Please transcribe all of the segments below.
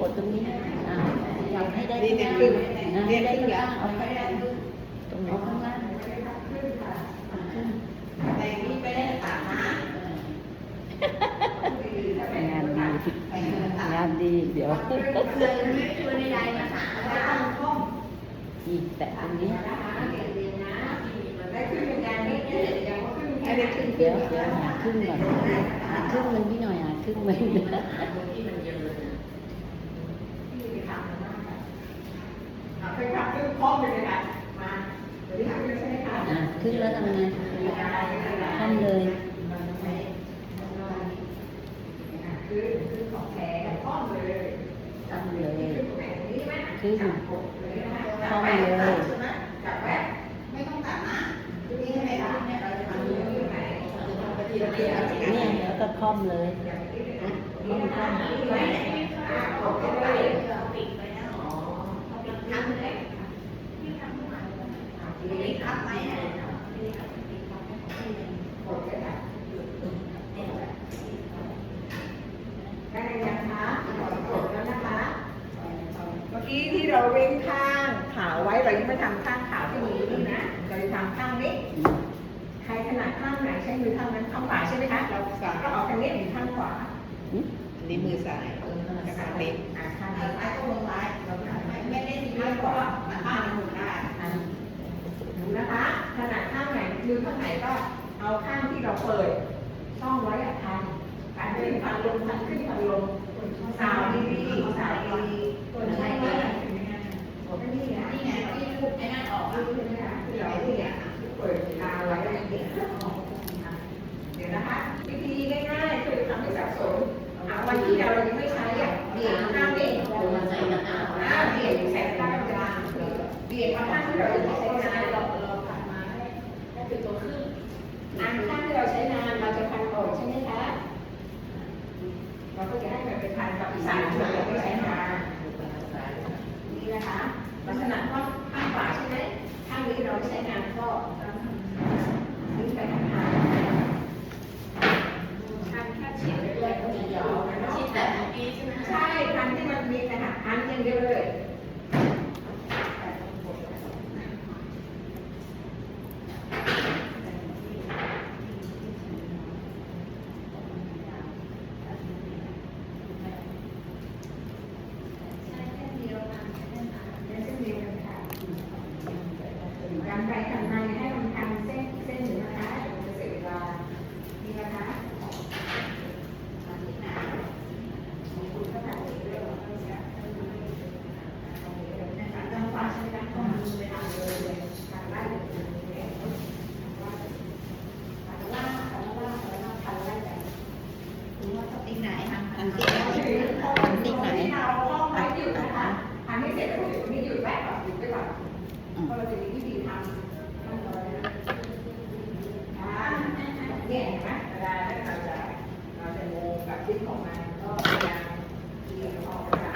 กดตรงนี้อ่าอยากให้ได้ข้างล่างนนะให้ได้ขึ้นข้างแล้ล่างเอาข้างล่างตรงไหนข้างล่างเอาขึ้นแต่นี่ไม่ได้ตามนะงานดีงานดีเดี๋ยวช่วยช่วยในใดนะคะต้องท่องอีกแตะตรงนี้ได้ขึ้นเป็นงานนี้เนี่ยยังไม่ขึ้นแค่ได้ขึ้นเดี๋ยวเดี๋ยวหาครึ่งก่อนหาครึ่งมันพี่หน่อยหาครึ่งมัน ไปขับขึ้น พร้อมเลยค่ะมาเดี๋ยวนี้ขับขึ้นใช่ไหมคะอ่าครึ่งแล้วทำไงทำเลยคือคือของแท้พร้อมเลยทำเลยนี่ไหมครึ่งเข้ามาเลยจับแป๊บไม่ต้องตัดนะนี่ใช่ไหมคะเนี่ยเราจะทำที่ไหนไปทีละเดียวเนี่ยแล้วก็คล่อมเลยคล่อมคล่อม ได้ยังคะกดแล้วนะคะ เมื่อกี้ที่เราเว้นข้างขาวไว้ เรายังไม่ทำข้างขาวที่มีนี่นะเราจะทำข้างนี้ ใครถนัดข้างไหนใช้มือข้างนั้นข้างขวาใช่ไหมคะเราก็เอาข้างนี้หรือข้างขวาอืมอันนี้มือซ้ายข้างนี้อ่าข้างนี้ซ้ายก็ลงซ้ายเราทำไม่ไม่ได้ดีข้างขวามันข้างหมุนได้อ่าดูนะคะถนัดข้างไหนมือข้างไหนก็เอาข้างที่เราเปิดช่องไว้อะทำการขึ้นพันลงพันขึ้นพันลงสาวดีๆสาวดีๆคนใช้ไหมผมไม่นี่ไงนี่ ไงที่ลูกไอ้นั่นออกลูกใช่ไหมคะที่เราเนี่ยเปิดตาไว้อะไรอย่างเงี้ยเดี๋ยวนะคะวิธีง่ายๆคือทำให้สับสนอะวันที่เรายังไม่ใช้อะเบี่ยงข้างนี้อ่าเบี่ยงแสงตาเวลาเบี่ยงมาข้างที่เรายังไม่ใช้งานเราเราผ่านมาให้ให้เป็นตัวขึ้นอันข้างที่เราใช้งานเราจะพันก่อนใช่ไหมคะเราก็จะให้มันเป็นพันกับสายที่เรายังไม่ใช้งานนี่นะคะลักษณะข้ เราใช้งานก็นี่ไปข้างางคันแค่ฉีดเรื่อยๆก็จะยวนะเนาะฉีดแบบเมื่อกี้ใช่ไหมใช่คันที่มันมีนะคะคันอย่างเดียวเลยการไปทำงานให้มันทันเส้นเส้นหนึ่งนะคะมันจะเสียเวลานี่นะคะ ติ๊กไหนอันติ๊กไหนอันติ๊กไหน ทำให้เสร็จแล้วเดี๋ยวนี้หยุดแป๊บก่อนหยุดไปก่อนเพราะเราจะมีวิธีทำเนี่ยเห็นไหมเวลาเราจะเราจะงงกับชิ้นของมันก็พยายามเรียงออกมา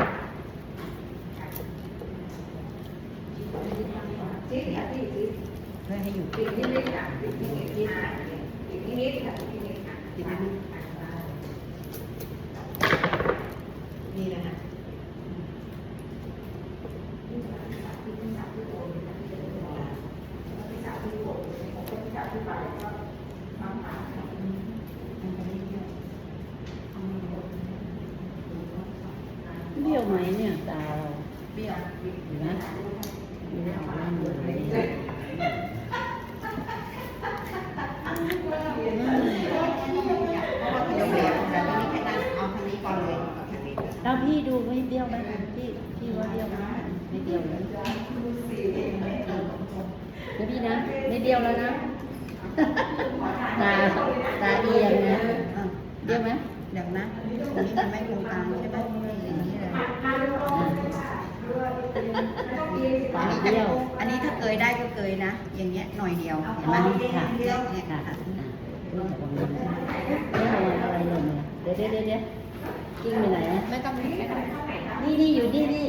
ชิ้นค่ะที่ชิ้น เพื่อให้อยู่ ติดนิดๆค่ะติดนิดๆอะติดนิดๆค่ะติดนิดๆค่ะติดนิดๆอะนี่นะคะนี่สามสามที่สามที่โอนที่สามที่โอนที่สามที่โอนของคนที่สามที่ไปก็มาหาค่ะ เบี้ยวไหมเนี่ยตาเราเบี้ยวเห็นไหมไม่ได้ออกมาเหมือนเลยแล้วพี่ดูไม่เบี้ยวไหมพี่พี่ว่าเบี้ยวไหมไม่เบี้ยวเลยนะพี่นะ ไม่เบี้ยวแล้วนะ ตาตาเอียงนะเบี้ยวไหมเดี๋ยวนะอันนี้มันไม่คงตามใช่ไหมอย่างนี้เลยตาเบี้ยว อันนี้ถ้าเกยได้ก็เกยนะ อย่างเงี้ยหน่อยเดียวเห็นไหมค่ะเนี่ยค่ะเนี่ยค่ะค่ะรู้จักวันนี้ไม่ระวังอะไรเลยเดี๋ยวเดี๋ยวเดี๋ยวเดี๋ยวกิ้งไปไหนนะไม่ต้องนี่นี่อยู่นี่นี่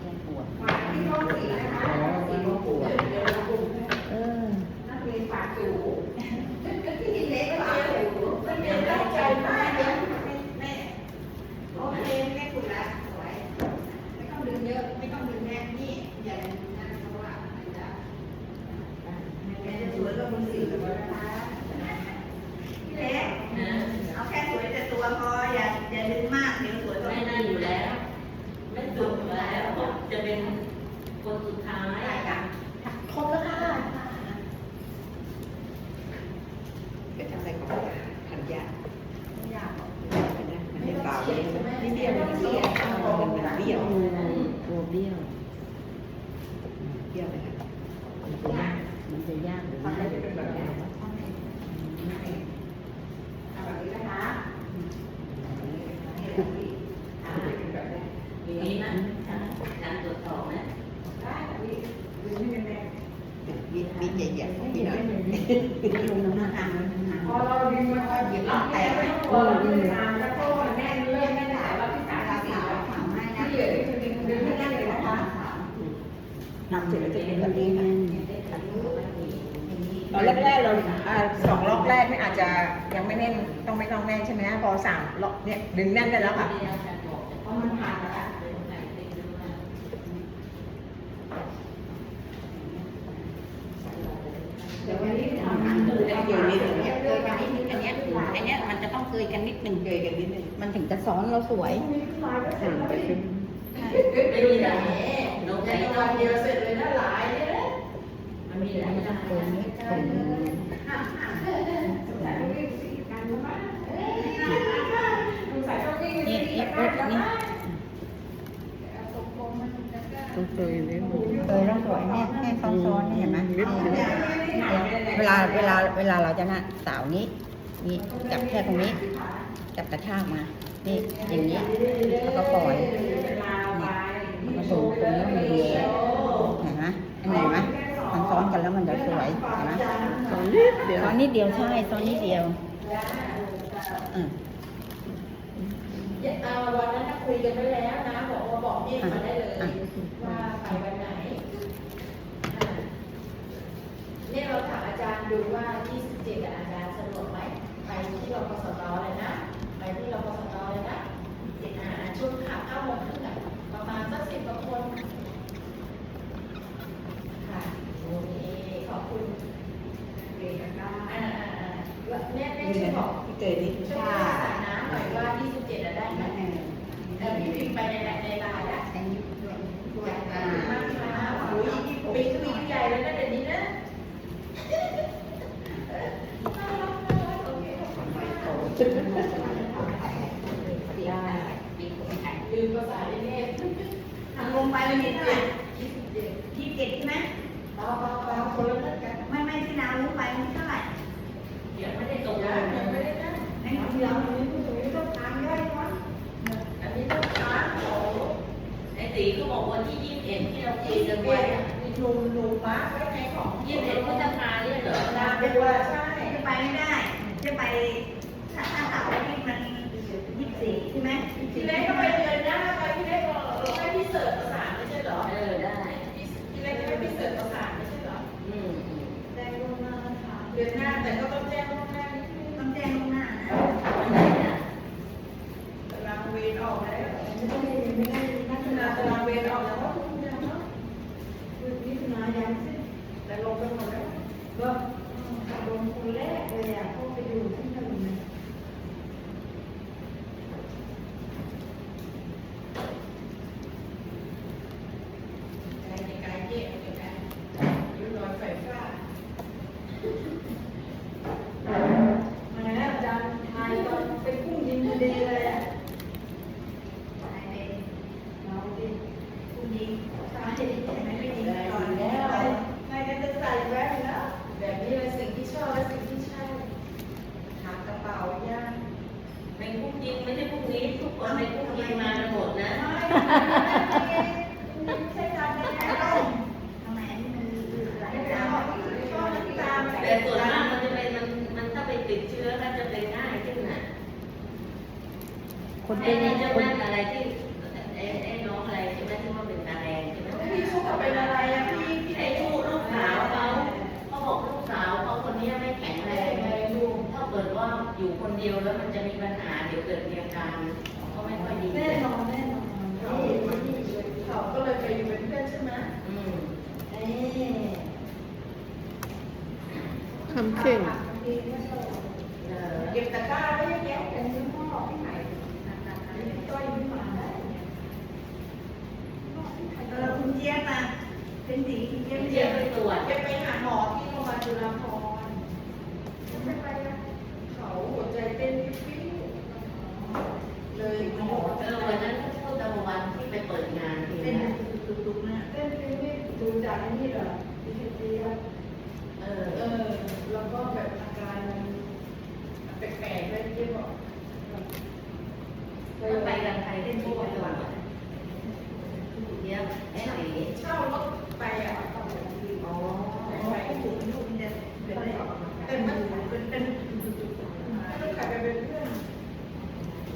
แก้ปวดอ๋อแก้ปวดเออ นักเรียนปากจูที่เล็กปากจู บี้ยวมันเบี้ยวมันเป็นเบี้ยว ตัวเบี้ยว เบี้ยวเลยค่ะ มันจะยากมันจะยากหรือ ทำ ไม่ ให้เป็นแบบนี้ทำแบบนี้นะคะอย่างนี้นะ การตรวจสอบนะ ได้วิวิวิใหญ่ๆพี่หน่อย ลงน้ำหนักอ่างน้ำหนัก พอเราดึงมันก็หยิบแตกไปพอเราดึงมาแล้วก็แน่นเริ่มแน่นหนาแล้วพี่สาวสีแล้ว ถามให้นะ ที่เหลือคือดึงดึงให้แน่นเลยนะคะ นำเสร็จแล้วจะเป็นแบบนี้ค่ะตอนแรกๆเราอ่าสองล็อกแรกนี่อาจจะยังไม่แน่นต้องไม่ต้องแน่นใช่ไหมพอสามล็อกเนี่ยดึงแน่นได้แล้วค่ะเพราะมันผ่านแล้วค่ะเดี๋ยววันนี้ทำอันดูได้อยู่นิดนึงเนี่ยเกยกันนิดนึงอันเนี้ยอันเนี้ยมันจะต้องเกยกันนิดนึงเกยกันนิดนึงมันถึงจะซ้อนเราสวยห่างไปขึ้นไม่มีหลายโน้ตในไม่วัต้อนงเดียวเสร็จเลยนะ หลายเนี่ยมันมีหลายมันต้องเกยนิดตรงนี่นี่นี่ปุ๊บนี่ต้องเคยไหมเกยแล้วสวยเนี่ยแค่ซ้อนๆนี่เห็นไหมเวลาเวลาเวลาเราจะน่ะสาวนี้นี่จับแค่ตรงนี้ จับกระชากมา นี่อย่างนี้แล้วก็ปล่อยมันก็ดูตรงนี้มันดี เห็นไหมอันไหนไหมมันซ้อนกันแล้วมันจะสวยเห็นไหมตอนนิดเดียวซ้อนนิดเดียวใช่ซ้อนนิดเดียวอืมเอาวันนั้นคุยกันไปแล้วนะบอกว่าบอกพี่มาได้เลยอะว่าไปวันไหนเนี่ยเราถามอาจารย์ดูว่า 27อาจารย์สะดวกไหมไปที่รปสตเลยนะ ไปที่รปสตเลยนะอ่าช่วงข่าว9โมงครึ่งอะประมาณสักสิบกว่าคน ค่ะโอเคขอบคุณเกย์กันอ่าแม่แม่ช่วยบอกพี่เกยนิดช่วยประสานน้ำหน่อยว่าที่สิบเจ็ดได้ไหมเออพี่พิมพ์ไปในในไลน์อะแต่งยุคด้วยด้วยขอบคุณมากค่ะโอ้ยปีก็มีใหญ่แล้วนะเดี๋ยวนี้นะโอเคขอบคุณมากลืมภาษาเล่นทำลงไปมันมีเท่าไหร่ยี่สิบเจ็ด ที่เจ็ดใช่ไหม เบาเบาเบาคนละเรื่องกันไม่ไม่ที่นารู้ไปมันเท่าไหร่เดี๋ยวไม่ได้ตกยังานงไม่ได้นะในอันของนี้เราต้องทานย่อยก่อนอันนี้ต้องทานโอ้ไอ้ตีก็บอกวันที่ยี่สิบเอ็ดที่เราคุยที่กัจะนไปไว้ลุงลุงมาร์คไว้ในของยี่สิบเอ็ดพฤษภาเนี่ยเหรอลาเป็นว่าใช่จะไปไม่ได้ จะไปถ้าถ้าเสาร์ที่มันยี่สิบสี่ใช่ไหมทีแรกก็ไปเดือนหน้าไปที่แรกเราให้พี่เสิร์ฟประสานไม่ใช่เหรอเออได้ทีแรกก็ให้พี่เสิร์ฟประสา ดือนหน้าแต่ก็ต้องแจ้งล่วงหน้านิดนึง ต้องแจ้งล่วงหน้านะ วันไหนน่ะ ตารางเวรออกแล้วไม่ได้ไม่ได้นักนาตารางเวรออกแล้วว่าทุกอย่างเนาะมิถุนายนสิแต่ลงไปหมดแล้วก็ลงคนแรกเลยอะเขาไปอยู่ที่นั่นเลย ไกลไกลเจ๊ไกลไกลยืนรอยไฟฟ้ามาแล้วอาจารย์ทายตอนเป็นกุ้งยิงพอดีเลยอะ ไปเป็น เราดิ ผู้หญิงสาเหตุที่ไม่ไม่ดี ได้ ก่อน แล้ แล้ว วไม่ก็จะใส่แว่นแล้วแบบนี้เลยสิ่งที่ชอบและสิ่งที่ใช่หากระเป๋าย่าง เป็นพวกยิงไม่ใช่พวกนี้ทุกคนเป็นพวกยิงมากันหมดนะ ไม่ใช่การเป็นแอร์ ทำไมอันนี้มันหลาย ไม่ ดา เอา ว ไม่ชอบน้ำตาล แต่ส่วนมากมันจะเป็นมันมันถ้าไปติดเชื้อก็จะเป็นง่ายขึ้นน่ะ คน ไอ้ เป็น นี่เจ้า คน นั่นอะไรที่ไอ้ไอ้น้องอะไรใช่ไหมที่ว่าเป็นตาแดงใช่ไหม พี่ชุกเป็นอะไรอะพี่พี่ ไอ้ลูกลูกสาวเขาเขาบอกลูกสาวเขาคนนี้ไม่แข็งแรงเลยลูกถ้าเกิดว่า อยู่คนเดียวแล้วมันจะมีปัญหาเดี๋ยวเกิดมีอาการเขาไม่ค่อยดีแน่นอนแน่นอนเขาเขาก็เลยไปอยู่เป็นเพื่อนใช่ไหมอืมเอ๊ะทำเข่งเออเก็บตะกร้าไว้แยะกันยี่ห้อพี่ไหนก็ยังไม่มาได้เออคุณเจี๊ยบอะเป็นสีคุณเจี๊ยบเจี๊ยบไปตรวจแกไปหาหมอที่โรงพยาบาลจุฬาภรณ์ เออวันนั้นพูดตะวันที่ไปเปิดงานเองนะทุกๆหน้าเต้นเพลงนี่ดูจากนี่เหรอดีเจเออเออแล้วก็แบบอาการแปลกๆด้วยที่บอกไปกันใครเล่นทุกวันเลยเนี่ยไอ้ไหนเช่ารถไปอะอ๋อเป็นเลูนเนี่นเป็นเป็นเป็นเป็นเป็นเป็นเป็น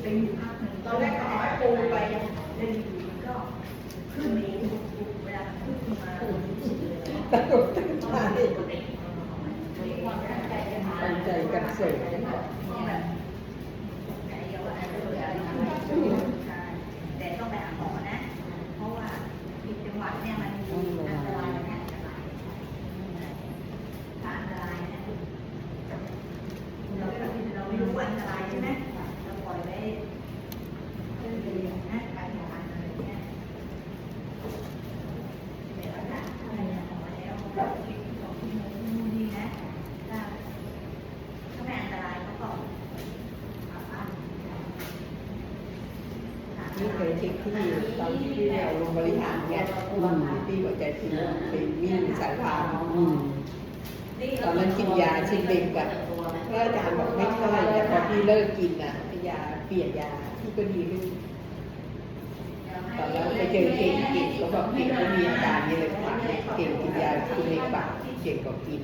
เป็น เราได้ขายปูไปเดินก็ขึ้นเองเวลาขึ้นมาตลกตั้งใจตั้งใจกันสวย ที่แนวลงบริหารเนี่ยมันที่หัวใจทิ้งเป็นมีสายพานตอนนั้นกินยาชินเด็กแบบพระอาจารย์บอกไม่ค่อยแต่พอพี่เลิกกินอะยาเปลี่ยนยาที่ก็ดีขึ้นตอนนั้นไปเจอเก่งเก่งเขาบอกเก่งไม่มีอาการนี้เลยค่ะเก่งกินยาคุณเองปากเก่งกว่ากิน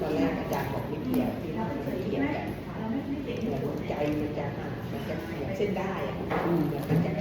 ตอนแรกอาจารย์บอกไม่เกี่ยวที่เราเกี่ยวกันเหมือนใจมันจะมันจะเส้นได้อะมันจะ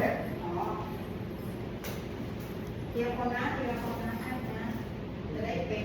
เดียวคนนะเดียวคนนะให้นะจะได้เป็น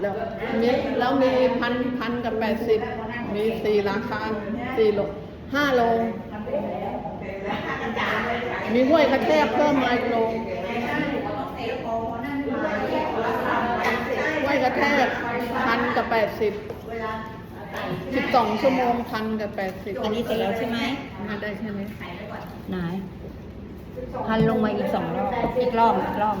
แล้วมีแล้วมีพันพันกับแปดสิบมีสี่ราคาสี่โลห้าโลมีห้วยกระแทกเพิ่มมาอีกโลห้วยกระแทกพันกับแปดสิบสิบสองชั่วโมงพันกับแปดสิบอันนี้เสร็จแล้วใช่ไหมมาได้แค่นี้ไหน พันลงมาอีกสองรอบ อีกรอบอีกรอบ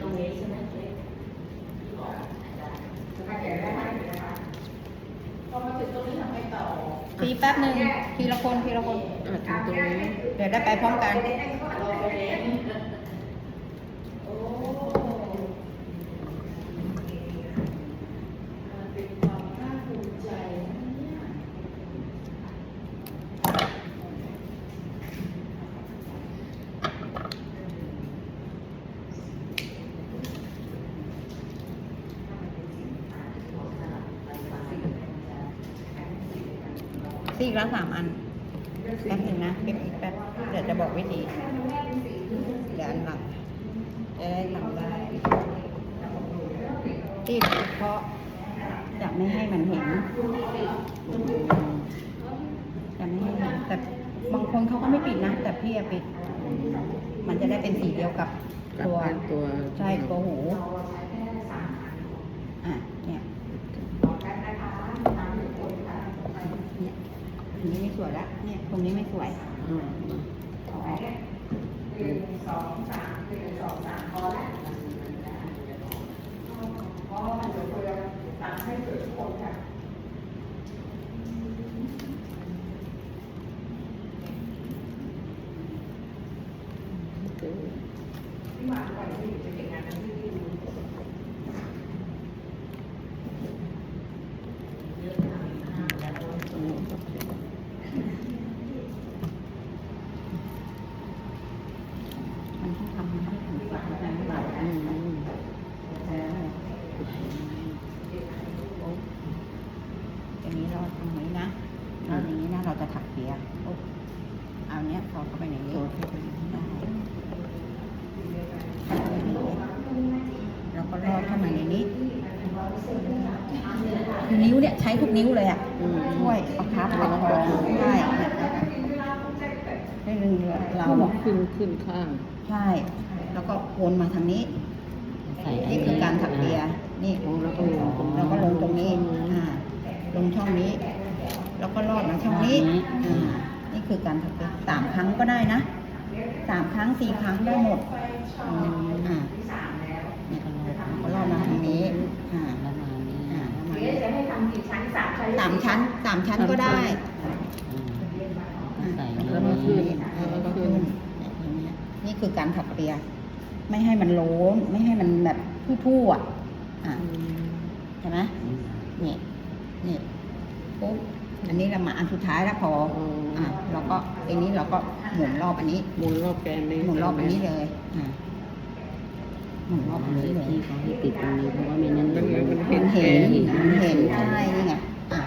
ตรงนี้ใช่ไหมทีแป๊บหนึ่งทีละคนทีละคนถึงตรงนี้ เดี๋ยวได้ไปพร้อมกัน ซีกละสามอัน แป๊บหนึ่งนะเก็บอีกแป๊บ เดี๋ยวจะบอกวิธี เดี๋ยวอันหลังจะได้ทำได้ติดเพราะจะไม่ให้มันเห็น จะไม่ให้เห็น แต่ บางคนเขาก็ไม่ปิดนะ แต่พี่อะปิด มันจะได้เป็นสีเดียวกับตัวกับตัวใช่ตัวหูอะเนี่ยเนี่ยอันนี้ไม่สวยละเนี่ยตรงนี้ไม่สวยอืมขอมันต้องทำให้ถึงฝันนะแบบ อันนี้เราตรงนี้นะเราอย่างนี้นะเราจะถักเปียโอ๊ะเอาเนี้ยสอดเข้าไปในนี้ได้แล้วก็ลอดเข้ามาในนี้ นิ้วเนี่ยใช้ทุกนิ้วเลยอะช่วยประคับประคองใช่ให้เรือเราอะขึ้นขึ้นข้าง ใช่ แล้วก็วนมาทางนี้นี่คือการถักเปียนี่โอ้แล้วก็ลงตรงนี้แล้วก็ลงตรงนี้อ่าลงช่องนี้ แล้วก็ลอดมาช่องนี้อ่านี่คือการถักเปียสามครั้งก็ได้นะสามครั้งสี่ครั้งได้หมดอืมอ่าเนี่ยแล้วก็ลอดมาทางนี้อ่าแล้วมานี้อ่าแล้วมานี้จะให้ทำกี่ชั้นสามชั้นสามชั้นสามชั้นก็ได้ อ่าแล้วก็ขึ้นอ่าแล้วแล้วก็ก็ขึ้ขึ้นนเนี่ยอย่างเงี้ยนี่คือการถักเปีย ไม่ให้มันโล้นไม่ให้มันแบบพู่ๆอะอ่าใช่ไหมนี่นี่ปุ๊บอันนี้เรามาอันสุดท้ายแล้วพออืมอะเราก็อันนี้เราก็หมุนรอบอันนี้หมุนรอบแกนนี้หมุนรอบอันนี้เลยอะหมุนรอบอันนี้เลยที่เขาให้ติดตรงนี้เพราะว่าไม่นั้นมันมันมันเห็มันนแกเห็นนมันเห็นใช่นี่ไงอะ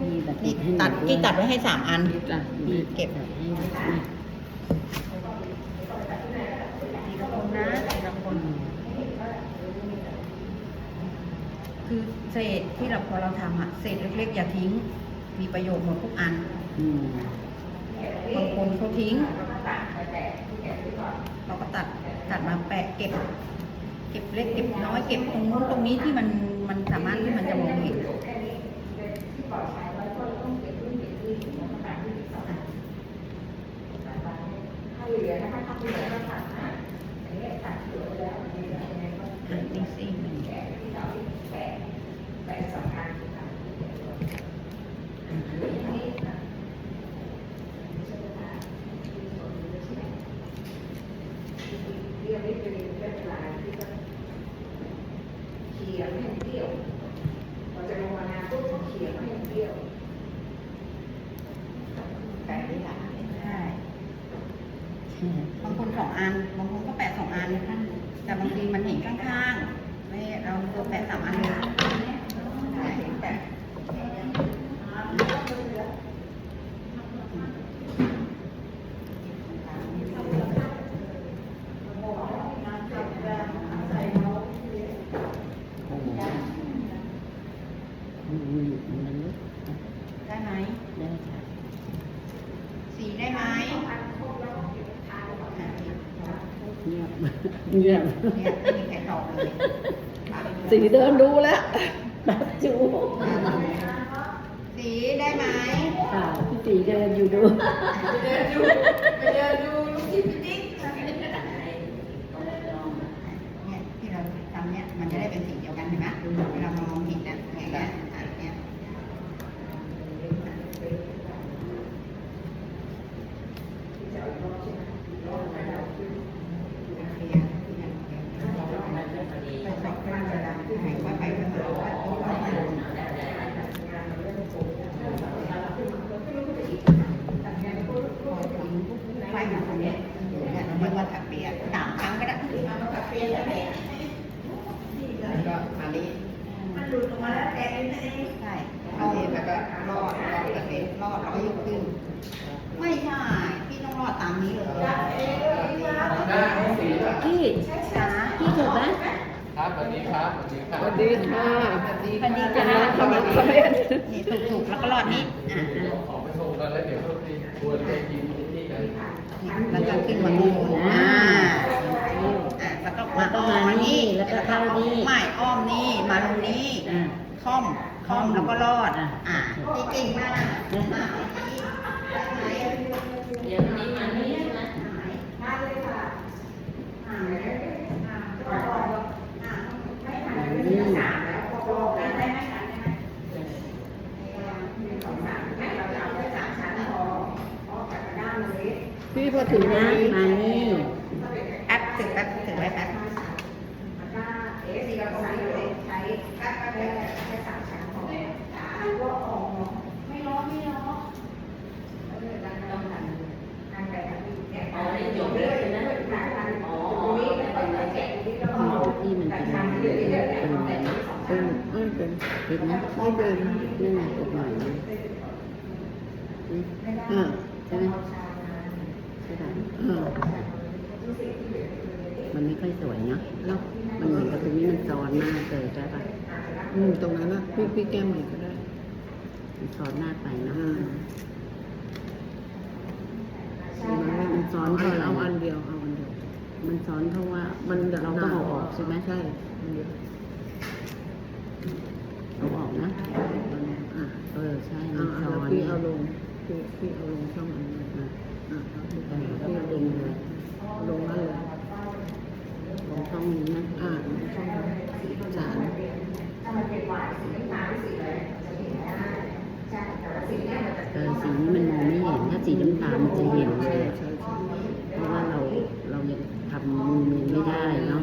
ที่แบบนี่ให้ตัดที่ตัดไว้ให้สามอันจ้ะที่เก็บ ตัดให้แบบนี้ ทีละคนนะทีละคน คือ เศษที่เราพอเราทำอะเศษเล็กๆ อย่าทิ้ง มีประโยชน์หมดทุกอันอืมบางคนเขาทิ้ง เราก็ตัดตัดมาแปะเก็บ เก็บเล็กเก็บน้อยเก็บตรงนู้นตรงนี้ที่มันมันสามารถที่มันจะมองเห็นอะนี่สิหนึ่ง ไม่เป็นเรื่อายที่เขียนให้เดี่ยวพอจะลงมานาปุ๊บเขียนให้เดี่ยวแปะไม่หลายใช่บางคนสองอัน บางคนก็แปะสองอันท่านแต่บางทีมันเห็นข้างๆไม่เราตัวแปะสามอันเลยเห็นแปะ โอ้โหอืมอืมมันลึก ได้ไหม ได้ค่ะ สีได้ไหม เงียบ เงียบเนี่ยไม่มีใครตอบเลยสีเดินดูแล้วตัดจูสีได้ไหมค่ะพี่สีเดินอยู่ดูไปเดินดูไปเดินดูลูกชิ้นพี่ติ๊กเนี่ยที่เราทำเนี่ยมันจะได้เป็นสีเดียวกันเห็นไหมเวลามองเห็นนะอย่างเงี้ยอะเนี่ยไปสอบเป็นเวลาไหนว่าไปเป็นเวลาว่าตัวอะไรไฟมาตรงนี้เนี่ยเราเรียกว่าถักเปียกสามครั้งก็ได้ถักเปียกถักเปียกแล้วก็มานี้มันหลุดออกมาแล้ว แต่เองใช่เอาแล้วก็รอดรอดแบบนี้รอดแล้วก็ยกขึ้น ไม่ใช่ พี่ต้องรอดตามนี้เลยพี่จ๋าพี่ถูกไหมครับสวัสดีครับสวัสดีครับสวัสดีค่ะสวัสดีสวัสดีค่ะจ้าสวัสดีค่ะนี่ถูกถูกแล้วก็รอดนี้อะขอไปส่งกันแล้วเดี๋ยวพี่ชวนไปกินที่กันแล้วก็ขึ้นมาดูอ่าอะแล้วก็มาอ้อมมานี่แล้วก็เข้านี่ไม่อ้อมนี่มาตรงนี้อ่าค่อม ค่อมแล้วก็รอดอะอะนี่เก่งมากอะเดี๋ยวนี้มานี่นะอืมพี่พอถึงนะนี้มานี่ แป๊บถึงแป๊บถึงไว้แป๊บไม่ร้อนไม่ร้อน อ๋อนี่จบเลยนะอ๋ออ๋อ ที่มันเป็นเป็นอะไรนะ เป็นไม่ เป็นเป็นนะไม่เป็นนั่นไงกดหน่อยนะนี่อ่าใช่ไหมใช่ไหมอ่ามันไม่ค่อยสวยเนาะเนาะมันเหมือนกับตรงนี้มันซ้อนมากเลยใช่ปะอืมตรงนั้นนะพี่พี่แก้มใหม่ก็ได้มันซ้อนมากไปเนาะอ่าตรงนั้นมันซ้อนเอาเอาอันเดียวเอาอันเดียว มันซ้อนเพราะว่ามันเราต้องเอาออกใช่ไหมใช่ อันเอออกนะอ่าเออใช่อ่าแล้อวพี่เอาลงพี่พี่เอาลงช่องอันนี้อะอ่าเอาพี่เออพี่เอาลงเลยเอาลงนั่นเลยตรงช่องนี้นะอ่าช่องสารเออสีนี้มันมองไม่เห็นถ้าสีน้ำตาลมันจะเห็นเลยเพราะว่าเราเรายังทำมือมันไม่ได้เนาะ